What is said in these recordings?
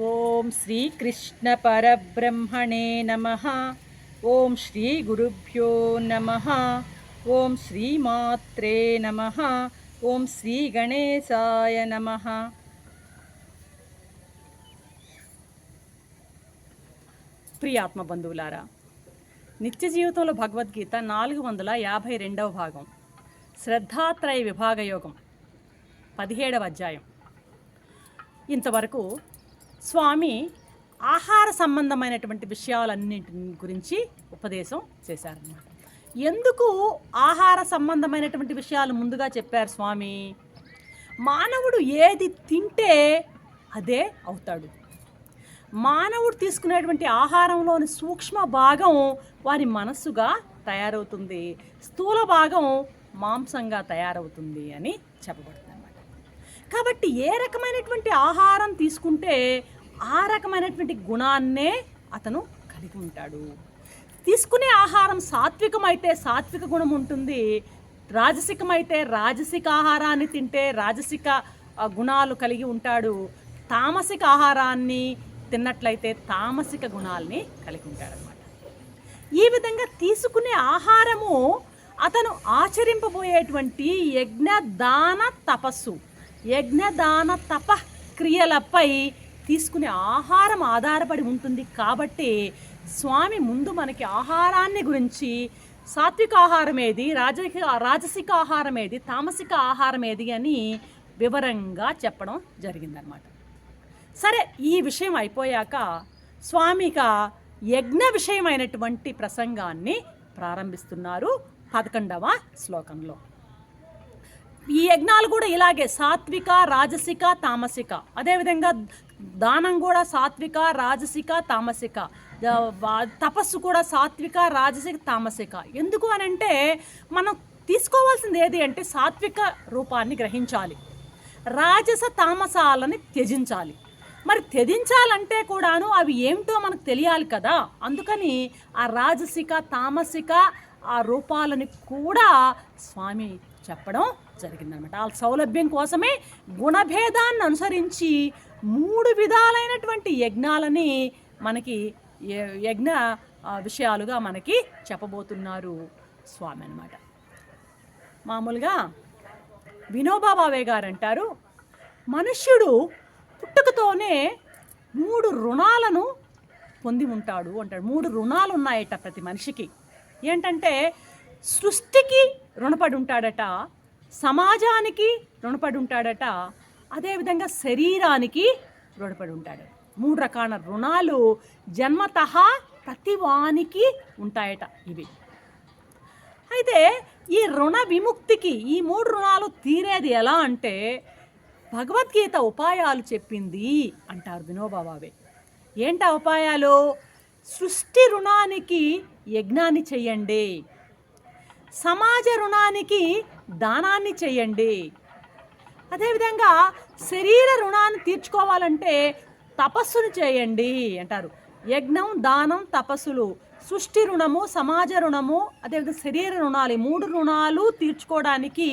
ఓం శ్రీకృష్ణ పరబ్రహ్మణే నమ. ఓం శ్రీ గురుభ్యో నమ. ఓం శ్రీమాత్రే నమ. ఓం శ్రీ గణేశాయ నమ. ప్రియాత్మ బంధువులారా నిత్య జీవితంలో భగవద్గీత నాలుగు వందల యాభై రెండవ భాగం శ్రద్ధాత్రయ విభాగయోగం పదిహేడవ అధ్యాయం. ఇంతవరకు స్వామి ఆహార సంబంధమైనటువంటి విషయాలన్నింటి గురించి ఉపదేశం చేశారన్నమాట. ఎందుకు ఆహార సంబంధమైనటువంటి విషయాలు ముందుగా చెప్పారు స్వామి? మానవుడు ఏది తింటే అదే అవుతాడు. మానవుడు తీసుకునేటువంటి ఆహారంలోని సూక్ష్మ భాగం వారి మనస్సుగా తయారవుతుంది. స్థూల భాగం మాంసంగా తయారవుతుంది అని చెప్పబడుతుంది అన్నమాట కాబట్టి ఏ రకమైనటువంటి ఆహారం తీసుకుంటే ఆ రకమైనటువంటి గుణాన్నే అతను కలిగి ఉంటాడు. తీసుకునే ఆహారం సాత్వికమైతే సాత్విక గుణం ఉంటుంది. రాజసికమైతే రాజసిక ఆహారాన్ని తింటే రాజసిక గుణాలు కలిగి ఉంటాడు. తామసిక ఆహారాన్ని తిన్నట్లయితే తామసిక గుణాలని కలిగి ఉంటాడనమాట ఈ విధంగా తీసుకునే ఆహారము అతను ఆచరింపబోయేటువంటి యజ్ఞ దాన తపస్సు. యజ్ఞ దాన తప క్రియలపై తీసుకునే ఆహారం ఆధారపడి ఉంటుంది కాబట్టి స్వామి ముందు మనకి ఆహారాన్ని గురించి సాత్విక ఆహారం ఏది రాజసిక రాజసిక ఆహారం ఏది తామసిక ఆహారం ఏది అని వివరంగా చెప్పడం జరిగిందనమాట సరే ఈ విషయం అయిపోయాక స్వామిక యజ్ఞ విషయమైనటువంటి ప్రసంగాన్ని ప్రారంభిస్తున్నారు పదకొండవ శ్లోకంలో. ఈ యజ్ఞాలు కూడా ఇలాగే సాత్విక రాజసిక తామసిక అదేవిధంగా దానం కూడా సాత్విక రాజసిక తామసిక. తపస్సు కూడా సాత్విక రాజసిక తామసిక. ఎందుకు అని అంటే మనం తీసుకోవాల్సింది ఏది అంటే సాత్విక రూపాన్ని గ్రహించాలి. రాజస తామసాలని త్యజించాలి. మరి త్యజించాలంటే కూడాను అవి ఏమిటో మనకు తెలియాలి కదా. అందుకని ఆ రాజసిక తామసిక ఆ రూపాలని కూడా స్వామి చెప్పడం జరిగిందనమాట ఆ సౌలభ్యం కోసమే గుణభేదాన్ని అనుసరించి మూడు విధాలైనటువంటి యజ్ఞాలని మనకి యజ్ఞ విషయాలుగా మనకి చెప్పబోతున్నారు స్వామి అన్నమాట మామూలుగా వినోబా భావే గారు అంటారు మనుష్యుడు పుట్టుకతోనే మూడు రుణాలను పొంది ఉంటాడు అంటాడు. మూడు రుణాలు ఉన్నాయట ప్రతి మనిషికి. ఏంటంటే సృష్టికి రుణపడి ఉంటాడట సమాజానికి రుణపడి ఉంటాడట. అదేవిధంగా శరీరానికి రుణపడి ఉంటాడు. మూడు రకాల రుణాలు జన్మతః ప్రతి వానికి ఉంటాయట ఇవి. అయితే ఈ రుణ విముక్తికి ఈ మూడు రుణాలు తీరేది ఎలా అంటే భగవద్గీత ఉపాయాలు చెప్పింది అంటారు వినోబాబావే. ఏంటి ఉపాయాలు? సృష్టి రుణానికి యజ్ఞాన్ని చెయ్యండి సమాజ రుణానికి దానాన్ని చేయండి. అదేవిధంగా శరీర రుణాన్ని తీర్చుకోవాలంటే తపస్సును చేయండి అంటారు. యజ్ఞం దానం తపస్సులు. సృష్టి రుణము సమాజ రుణము అదేవిధంగా శరీర రుణాలు. మూడు రుణాలు తీర్చుకోవడానికి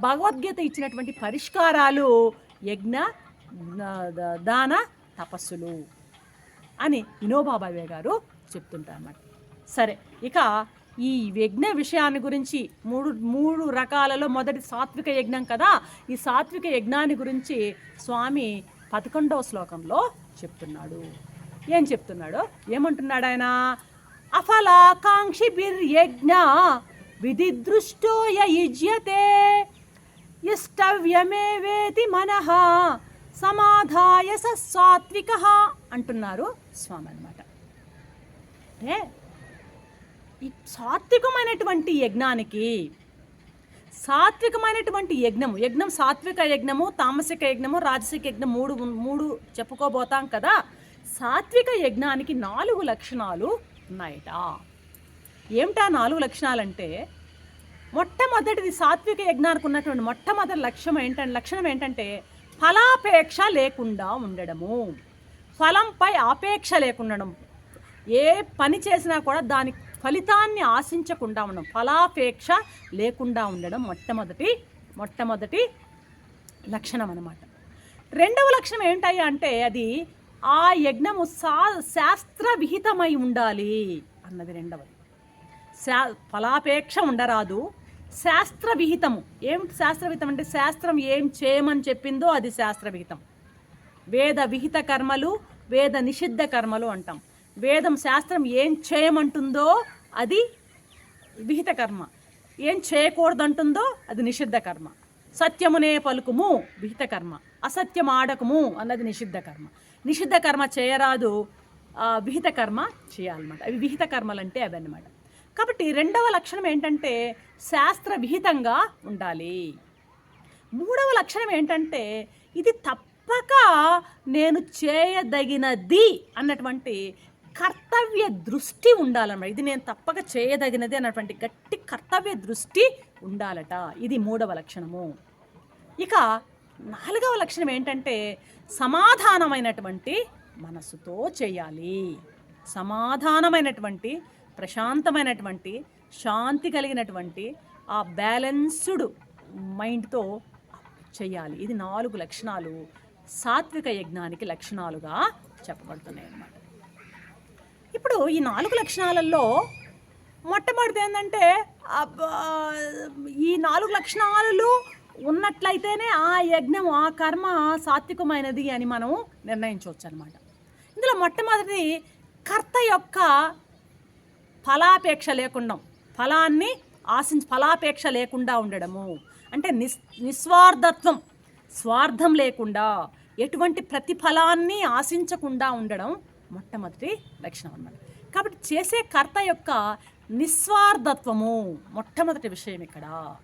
భగవద్గీత ఇచ్చినటువంటి పరిష్కారాలు యజ్ఞ దాన తపస్సులు అని వినోబాబావే గారు చెప్తుంటారు అన్నమాట సరే ఇక ఈ యజ్ఞ విషయాన్ని గురించి మూడు మూడు రకాలలో మొదటి సాత్విక యజ్ఞం కదా. ఈ సాత్విక యజ్ఞాన్ని గురించి స్వామి పదకొండవ శ్లోకంలో చెప్తున్నాడు. ఏం చెప్తున్నాడు? ఏమంటున్నాడు ఆయన? అఫలాకాంక్షిభిర్యజ్ఞ విధి దృష్టో యయుజ్యతే ఇష్టవ్యమేవేతి మనః సమాధాయ స సాత్విక అంటున్నారు స్వామి అనమాట అంటే ఈ సాత్వికమైనటువంటి యజ్ఞానికి సాత్వికమైనటువంటి యజ్ఞము యజ్ఞం సాత్విక యజ్ఞము తామసిక యజ్ఞము రాజసిక యజ్ఞం మూడు మూడు చెప్పుకోబోతాం కదా. సాత్విక యజ్ఞానికి నాలుగు లక్షణాలు ఉన్నాయట. ఏమిటా నాలుగు లక్షణాలంటే మొట్టమొదటిది సాత్విక యజ్ఞానికి ఉన్నటువంటి మొట్టమొదటి లక్ష్యం ఏంటంటే లక్షణం ఏంటంటే ఫలాపేక్ష లేకుండా ఉండడము. ఫలంపై ఆపేక్ష లేకుండా ఏ పని చేసినా కూడా దాని ఫలితాన్ని ఆశించకుండా ఉండడం ఫలాపేక్ష లేకుండా ఉండడం మొట్టమొదటి మొట్టమొదటి లక్షణం అనమాట రెండవ లక్షణం ఏంటయ్యా అంటే అది ఆ యజ్ఞము సా శాస్త్ర విహితమై ఉండాలి అన్నది రెండవది. శా ఫలాపేక్ష ఉండరాదు శాస్త్ర విహితము ఏం శాస్త్ర విహితం అంటే శాస్త్రం ఏం చేయమని చెప్పిందో అది శాస్త్ర విహితం వేద విహిత కర్మలు వేద నిషిద్ధ కర్మలు అంటాం. వేదం శాస్త్రం ఏం చేయమంటుందో అది విహిత కర్మ. ఏం చేయకూడదంటుందో అది నిషిద్ధ కర్మ. సత్యమునే పలుకుము విహిత కర్మ. అసత్యం ఆడకము అన్నది నిషిద్ధ కర్మ. నిషిద్ధ కర్మ చేయరాదు విహిత కర్మ చేయాలన్నమాట. అవి విహిత కర్మలు అంటే అవి అన్నమాట కాబట్టి రెండవ లక్షణం ఏంటంటే శాస్త్ర విహితంగా ఉండాలి. మూడవ లక్షణం ఏంటంటే ఇది తప్పక నేను చేయదగినది అన్నటువంటి కర్తవ్య దృష్టి ఉండాలన్నమాట. ఇది నేను తప్పక చేయదగినది అన్నటువంటి గట్టి కర్తవ్య దృష్టి ఉండాలట. ఇది మూడవ లక్షణము. ఇక నాలుగవ లక్షణం ఏంటంటే సమాధానమైనటువంటి మనసుతో చేయాలి. సమాధానమైనటువంటి ప్రశాంతమైనటువంటి శాంతి కలిగినటువంటి ఆ బ్యాలెన్స్డ్ మైండ్తో చేయాలి. ఇది నాలుగు లక్షణాలు. సాత్విక యజ్ఞానికి లక్షణాలుగా చెప్పబడుతున్నాయి అన్నమాట ఇప్పుడు ఈ నాలుగు లక్షణాలలో మొట్టమొదటి ఏంటంటే ఈ నాలుగు లక్షణాలు ఉన్నట్లయితేనే ఆ యజ్ఞం ఆ కర్మ సాత్వికమైనది అని మనం నిర్ణయించవచ్చు అనమాట ఇందులో మొట్టమొదటిది కర్త యొక్క ఫలాపేక్ష లేకుండా ఫలాన్ని ఆశించి ఫలాపేక్ష లేకుండా ఉండడము. అంటే నిస్ నిస్వార్థత్వం స్వార్థం లేకుండా ఎటువంటి ప్రతిఫలాన్ని ఆశించకుండా ఉండడం మొట్టమొదటి లక్షణం అన్నమాట. కాబట్టి చేసే కర్త యొక్క నిస్వార్థత్వము మొట్టమొదటి విషయం ఇక్కడ.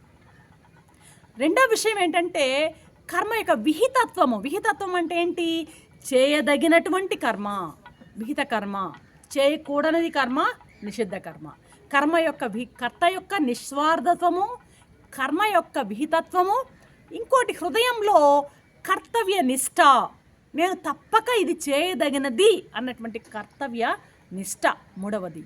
రెండో విషయం ఏంటంటే కర్మ యొక్క విహితత్వము. విహితత్వం అంటే ఏంటి? చేయదగినటువంటి కర్మ. విహిత కర్మ. చేయకూడనిది కర్మ నిషిద్ధ కర్మ. కర్మ యొక్క వి కర్త యొక్క నిస్వార్థత్వము కర్మ యొక్క విహితత్వము ఇంకోటి హృదయంలో కర్తవ్య నిష్ఠ నేను తప్పక ఇది చేయదగినది అన్నటువంటి కర్తవ్య నిష్ట మూడవది.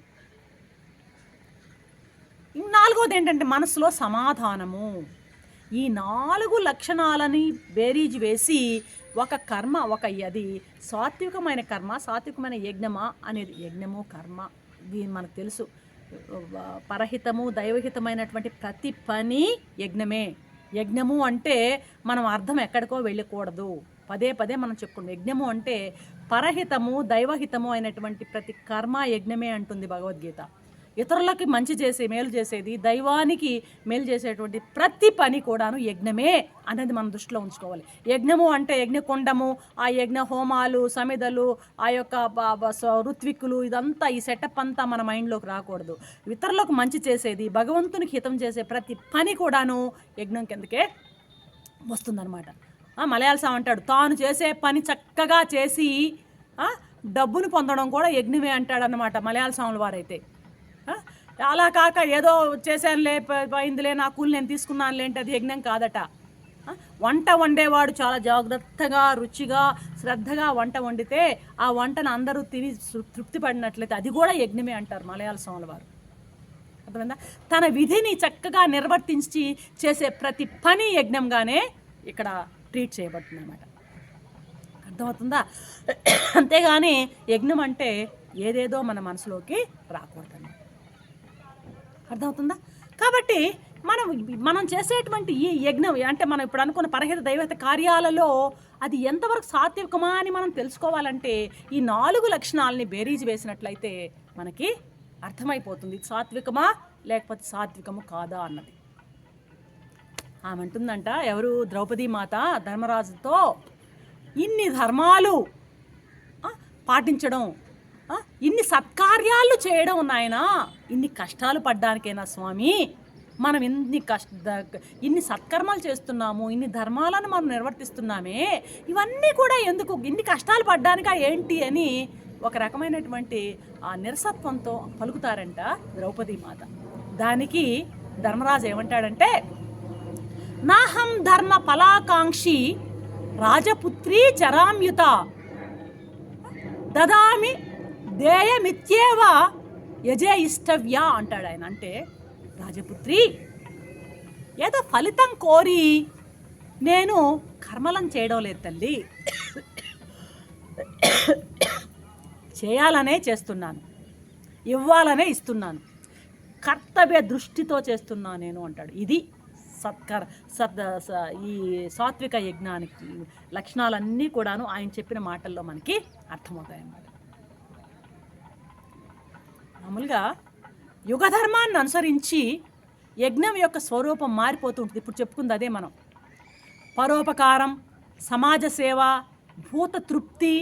నాలుగవది ఏంటంటే మనసులో సమాధానము. ఈ నాలుగు లక్షణాలని బేరీజ్ వేసి ఒక కర్మ ఒక అది సాత్వికమైన కర్మ సాత్వికమైన యజ్ఞమా అనేది యజ్ఞము కర్మ. దీని మనకు తెలుసు. పరహితము దైవహితమైనటువంటి ప్రతి పని యజ్ఞమే. యజ్ఞము అంటే మనం అర్థం ఎక్కడికో వెళ్ళకూడదు. పదే పదే మనం చెప్పుకుంటాం. యజ్ఞము అంటే పరహితము దైవహితము అయినటువంటి ప్రతి కర్మ యజ్ఞమే అంటుంది భగవద్గీత. ఇతరులకి మంచి చేసే మేలు చేసేది దైవానికి మేలు చేసేటువంటి ప్రతి పని కూడాను యజ్ఞమే అనేది మనం దృష్టిలో ఉంచుకోవాలి. యజ్ఞము అంటే యజ్ఞకుండము ఆ యజ్ఞ హోమాలు సమిదలు ఆ యొక్క ఋత్విక్కులు ఇదంతా ఈ సెటప్ అంతా మన మైండ్లోకి రాకూడదు. ఇతరులకు మంచి చేసేది భగవంతునికి హితం చేసే ప్రతి పని కూడాను యజ్ఞం కిందకే వస్తుందన్నమాట. మలయాళ స్వామి అంటాడు. తాను చేసే పని చక్కగా చేసి డబ్బును పొందడం కూడా యజ్ఞమే అంటాడనమాట మలయాళ స్వాముల వారైతే. అలా కాక ఏదో చేశానులే ప- పోయిందిలే నా కూలి నేను తీసుకున్నానులే అంటే అది యజ్ఞం కాదట. వంట వండేవాడు చాలా జాగ్రత్తగా రుచిగా శ్రద్ధగా వంట వండితే ఆ వంటను అందరూ తిని తృప్తి పడినట్లయితే అది కూడా యజ్ఞమే అంటారు మలయాళ స్వాముల వారు. అర్థమైందా? తన విధిని చక్కగా నిర్వర్తించి చేసే ప్రతి పని యజ్ఞంగానే ఇక్కడ ట్రీట్ చేయబడుతుంది అనమాట అర్థమవుతుందా? అంతేగాని యజ్ఞం అంటే ఏదేదో మన మనసులోకి రాకూడదు అర్థమవుతుందా? కాబట్టి మనం మనం చేసేటువంటి ఈ యజ్ఞం అంటే మనం ఇప్పుడు అనుకున్న పరహిత దైవత కార్యాలలో అది ఎంతవరకు సాత్వికమా అని మనం తెలుసుకోవాలంటే ఈ నాలుగు లక్షణాలని బేరీజ్ వేసినట్లయితే మనకి అర్థమైపోతుంది. సాత్వికమా? లేకపోతే సాత్వికము కాదా అన్నది. ఆమె అంటుందంట ఎవరు? ద్రౌపదీ మాత ధర్మరాజుతో ఇన్ని ధర్మాలు పాటించడం ఇన్ని సత్కార్యాలు చేయడం నాయన ఇన్ని కష్టాలు పడ్డానికైనా స్వామి? మనం ఇన్ని కష్ట ఇన్ని సత్కర్మాలు చేస్తున్నాము ఇన్ని ధర్మాలను మనం నిర్వర్తిస్తున్నామే ఇవన్నీ కూడా ఎందుకు? ఇన్ని కష్టాలు పడ్డానికా ఏంటి అని ఒక రకమైనటువంటి ఆ నిరసత్వంతో పలుకుతారంట ద్రౌపదీ మాత. దానికి ధర్మరాజు ఏమంటాడంటే నాహం ధర్మ ఫలాకాంక్షి రాజపుత్రీ చరామ్యుత. దదామి దేయమిత్యేవ యజే ఇష్టవ్య అంటాడు ఆయన. అంటే రాజపుత్రి ఏదో ఫలితం కోరి నేను కర్మలం చేయడం లేదు తల్లి. చేయాలనే చేస్తున్నాను. ఇవ్వాలనే ఇస్తున్నాను. కర్తవ్య దృష్టితో చేస్తున్నా నేను అంటాడు. ఇది సత్కర్ సత్ ఈ సాత్విక యజ్ఞానికి లక్షణాలన్నీ కూడాను ఆయన చెప్పిన మాటల్లో మనకి అర్థమవుతాయి అన్నమాట మామూలుగా యుగధర్మాన్ని అనుసరించి యజ్ఞం యొక్క స్వరూపం మారిపోతుంటుంది ఇప్పుడు చెప్పుకుంది అదే మనం. పరోపకారం సమాజ సేవ భూత తృప్తి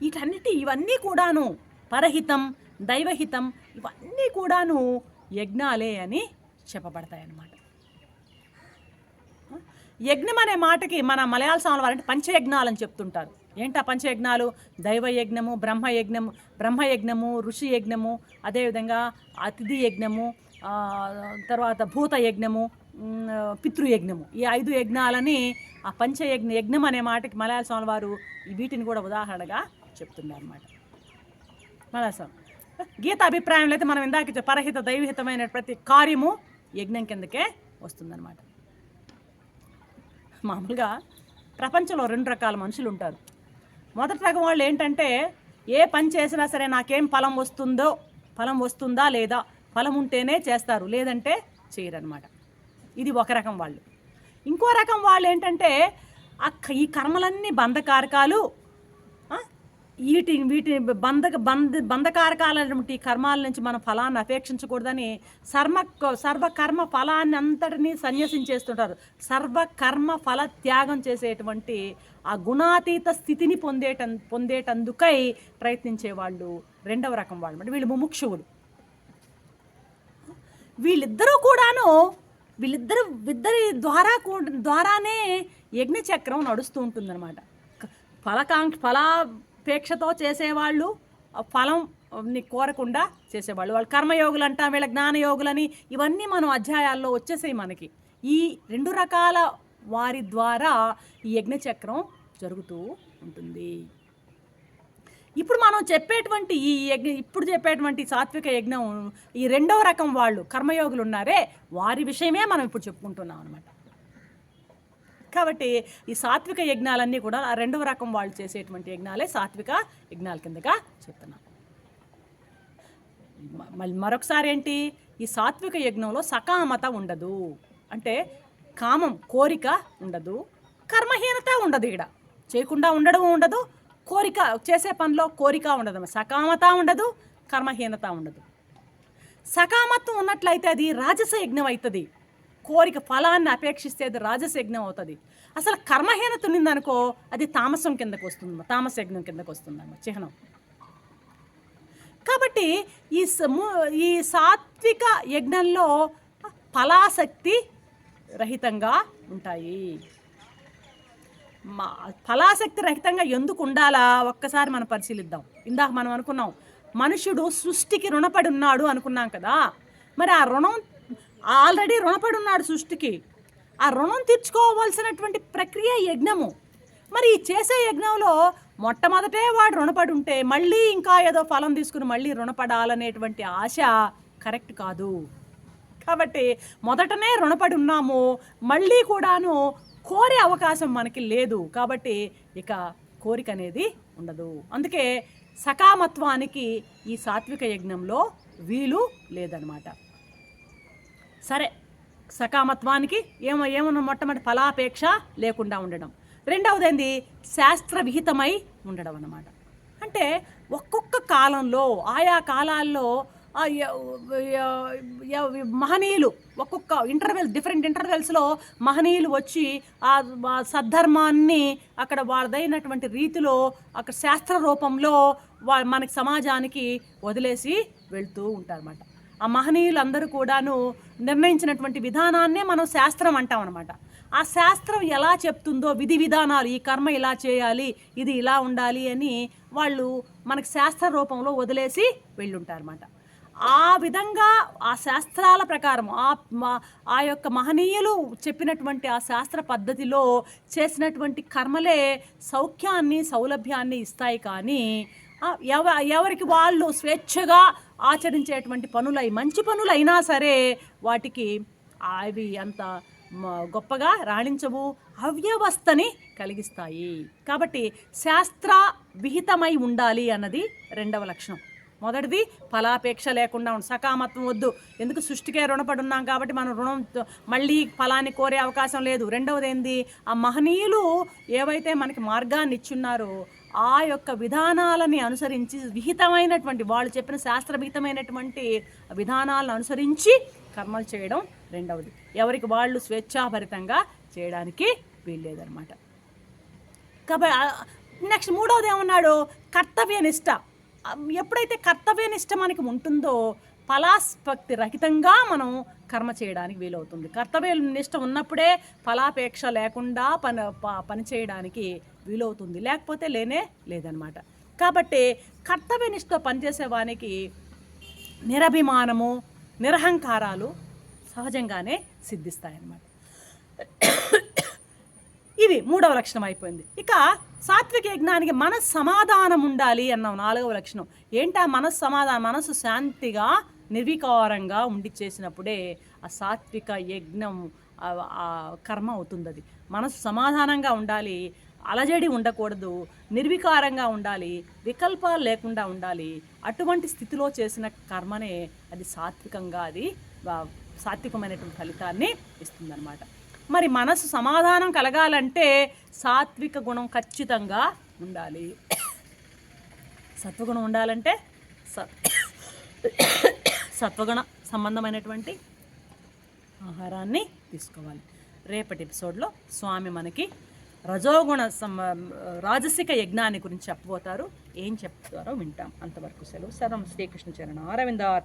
వీటన్నిటి ఇవన్నీ కూడాను పరహితం దైవహితం ఇవన్నీ కూడాను యజ్ఞాలే అని చెప్పబడతాయన్నమాట. యజ్ఞం అనే మాటకి మన మలయాళ సామాన్లు వారంటే పంచయజ్ఞాలు అని చెప్తుంటారు. ఏంటా పంచయజ్ఞాలు? దైవ యజ్ఞము బ్రహ్మయజ్ఞము బ్రహ్మ యజ్ఞము ఋషి యజ్ఞము అదేవిధంగా అతిథి యజ్ఞము తర్వాత భూత యజ్ఞము పితృయజ్ఞము. ఈ ఐదు యజ్ఞాలని ఆ పంచయజ్ఞ యజ్ఞం అనే మాటకి మలయాళ స్వామి వారు ఈ వీటిని కూడా ఉదాహరణగా చెప్తున్నారు అన్నమాట మలయాళ స్వామి గీత అభిప్రాయంలో అయితే మనం ఇందాక పరహిత దైవహితమైన ప్రతి కార్యము యజ్ఞం కిందకే వస్తుందన్నమాట. మామూలుగా ప్రపంచంలో రెండు రకాల మనుషులు ఉంటారు. మొదటి రకం వాళ్ళు ఏంటంటే ఏ పని చేసినా సరే నాకేం ఫలం వస్తుందో ఫలం వస్తుందా లేదా ఫలం ఉంటేనే చేస్తారు లేదంటే చేయరనమాట. ఇది ఒక రకం వాళ్ళు. ఇంకో రకం వాళ్ళు ఏంటంటే ఆ క- ఈ కర్మలన్నీ బంధకారకాలు వీటి వీటిని బంధ బంధ బంధకారకాలైనటువంటి కర్మాల నుంచి మనం ఫలాన్ని అపేక్షించకూడదని సర్మ సర్వకర్మ ఫలాన్ని అంతటినీ సన్యసించేస్తుంటారు సర్వకర్మ ఫల త్యాగం చేసేటువంటి ఆ గుణాతీత స్థితిని పొందేట పొందేటందుకై ప్రయత్నించే వాళ్ళు రెండవ రకం వాళ్ళు. అంటే వీళ్ళు ముముక్షువులు. వీళ్ళిద్దరూ కూడాను వీళ్ళిద్దరు ఇద్దరి ద్వారా ద్వారానే యజ్ఞచక్రం నడుస్తూ ఉంటుందన్నమాట. ఫలకాంక్ష ఫలా ప్రేక్షతో చేసేవాళ్ళు ఫలం ని కోరకుండా చేసేవాళ్ళు. వాళ్ళు కర్మయోగులు అంటాం వీళ్ళ జ్ఞానయోగులని. ఇవన్నీ మనం అధ్యాయాల్లో వచ్చేసాయి మనకి. ఈ రెండు రకాల వారి ద్వారా ఈ యజ్ఞచక్రం జరుగుతూ ఉంటుంది. ఇప్పుడు మనం చెప్పేటువంటి ఈ యజ్ఞ ఇప్పుడు చెప్పేటువంటి సాత్విక యజ్ఞం ఈ రెండవ రకం వాళ్ళు కర్మయోగులు ఉన్నారే వారి విషయమే మనం ఇప్పుడు చెప్పుకుంటున్నాం అనమాట కాబట్టి ఈ సాత్విక యజ్ఞాలన్నీ కూడా ఆ రెండవ రకం వాళ్ళు చేసేటువంటి యజ్ఞాలే సాత్విక యజ్ఞాల కిందగా చెప్తున్నాం. మళ్ళీ మరొకసారి ఏంటి? ఈ సాత్విక యజ్ఞంలో సకామత ఉండదు. అంటే కామం కోరిక ఉండదు. కర్మహీనత ఉండదు ఇక్కడ చేయకుండా ఉండడం ఉండదు. కోరిక చేసే పనిలో కోరిక ఉండదు. సకామత ఉండదు కర్మహీనత ఉండదు. సకామత్వం ఉన్నట్లయితే అది రాజస యజ్ఞం అవుతుంది కోరిక ఫలాన్ని అపేక్షిస్తే అది రాజసయజ్ఞం అవుతుంది. అసలు కర్మహీనత ఉన్నదనుకో అది తామసం కిందకు వస్తుంది తామస యజ్ఞం కిందకు వస్తుందన్నమాట చిహ్నం. కాబట్టి ఈ ఈ సాత్విక యజ్ఞంలో ఫలాసక్తి రహితంగా ఉంటాయి. మా ఫలాసక్తి రహితంగా ఎందుకు ఉండాలా? ఒక్కసారి మనం పరిశీలిద్దాం. ఇందాక మనం అనుకున్నాం మనుషుడు సృష్టికి రుణపడి ఉన్నాడు అనుకున్నాం కదా. మరి ఆ రుణం ఆల్రెడీ రుణపడి ఉన్నాడు సృష్టికి. ఆ రుణం తీర్చుకోవాల్సినటువంటి ప్రక్రియ యజ్ఞము. మరి ఈ చేసే యజ్ఞంలో మొట్టమొదటే వాడు రుణపడి ఉంటే మళ్ళీ ఇంకా ఏదో ఫలం తీసుకుని మళ్ళీ రుణపడాలనేటువంటి ఆశ కరెక్ట్ కాదు. కాబట్టి మొదటనే రుణపడి ఉన్నాము మళ్ళీ కూడాను కోరే అవకాశం మనకి లేదు. కాబట్టి ఇక కోరిక అనేది ఉండదు. అందుకే సకామత్వానికి ఈ సాత్విక యజ్ఞంలో వీలు లేదనమాట. సరే సకామత్వానికి ఏమో ఏమన్నా మొట్టమొదటి ఫలాపేక్ష లేకుండా ఉండడం. రెండవది ఏంది శాస్త్ర విహితమై ఉండడం అన్నమాట. అంటే ఒక్కొక్క కాలంలో ఆయా కాలాల్లో మహనీయులు ఒక్కొక్క ఇంటర్వెల్ డిఫరెంట్ ఇంటర్వెల్స్లో మహనీయులు వచ్చి ఆ సద్ధర్మాన్ని అక్కడ వాళ్ళదైనటువంటి రీతిలో అక్కడ శాస్త్ర రూపంలో వా మనకి సమాజానికి వదిలేసి వెళ్తూ ఉంటారన్నమాట. ఆ మహనీయులందరూ కూడాను నిర్ణయించినటువంటి విధానాన్నే మనం శాస్త్రం అంటాం అనమాట ఆ శాస్త్రం ఎలా చెప్తుందో విధి విధానాలు ఈ కర్మ ఇలా చేయాలి ఇది ఇలా ఉండాలి అని వాళ్ళు మనకు శాస్త్ర రూపంలో వదిలేసి వెళ్ళుంటారన్నమాట ఆ విధంగా ఆ శాస్త్రాల ప్రకారం ఆ ఆ యొక్క మహనీయులు చెప్పినటువంటి ఆ శాస్త్ర పద్ధతిలో చేసినటువంటి కర్మలే సౌఖ్యాన్ని సౌలభ్యాన్ని ఇస్తాయి కానీ ఎవ ఎవరికి వాళ్ళు స్వేచ్ఛగా ఆచరించేటువంటి పనులై మంచి పనులైనా సరే వాటికి అవి అంత గొప్పగా రాణించవు అవ్యవస్థని కలిగిస్తాయి. కాబట్టి శాస్త్ర విహితమై ఉండాలి అన్నది రెండవ లక్షణం. మొదటిది ఫలాపేక్ష లేకుండా ఉండి. సకామత్వం వద్దు. ఎందుకు సృష్టికే రుణపడి ఉన్నాం కాబట్టి మనం రుణం మళ్ళీ ఫలాన్ని కోరే అవకాశం లేదు. రెండవది ఏంది? ఆ మహనీయులు ఏవైతే మనకి మార్గాన్ని ఇచ్చున్నారో ఆ యొక్క విధానాలని అనుసరించి విహితమైనటువంటి వాళ్ళు చెప్పిన శాస్త్రభితమైనటువంటి విధానాలను అనుసరించి కర్మలు చేయడం రెండవది. ఎవరికి వాళ్ళు స్వేచ్ఛాభరితంగా చేయడానికి వీల్లేదనమాట కాబట్టి నెక్స్ట్ మూడవది ఏమన్నాడు? కర్తవ్యనిష్ట ఆ, ఎప్పుడైతే కర్తవ్యనిష్ట మనకి ఉంటుందో ఫలాస్పక్తి రహితంగా మనం కర్మ చేయడానికి వీలవుతుంది. కర్తవ్య నిష్ట ఉన్నప్పుడే ఫలాపేక్ష లేకుండా పని ప- పని చేయడానికి వీలవుతుంది. లేకపోతే లేనే లేదనమాట కాబట్టి కర్తవ్యనిష్ట పనిచేసే వానికి నిరభిమానము నిరహంకారాలు సహజంగానే సిద్ధిస్తాయన్నమాట. ఇది మూడవ లక్షణం అయిపోయింది. ఇక సాత్విక యజ్ఞానికి మనస్ సమాధానం ఉండాలి అన్న నాలుగవ లక్షణం. ఏంటి ఆ మనస్ సమాధానం మనసు శాంతిగా నిర్వికారంగా ఉండి చేసినప్పుడే ఆ సాత్విక యజ్ఞం కర్మ అవుతుంది అది మనసు సమాధానంగా ఉండాలి అలజడి ఉండకూడదు నిర్వికారంగా ఉండాలి వికల్పాలు లేకుండా ఉండాలి. అటువంటి స్థితిలో చేసిన కర్మనే అది సాత్వికంగా అది సాత్వికమైనటువంటి ఫలితాన్ని ఇస్తుందన్నమాట. మరి మనసు సమాధానం కలగాలంటే సాత్విక గుణం ఖచ్చితంగా ఉండాలి. సత్వగుణం ఉండాలంటే సత్వగుణ సంబంధమైనటువంటి ఆహారాన్ని తీసుకోవాలి. రేపటి ఎపిసోడ్లో స్వామి మనకి రజోగుణ సమ రాజసిక యజ్ఞాన్ని గురించి చెప్పబోతారు. ఏం చెప్తారో వింటాం. అంతవరకు సెలవు. సర్వం శ్రీకృష్ణ చరణ అరవిందార్పణ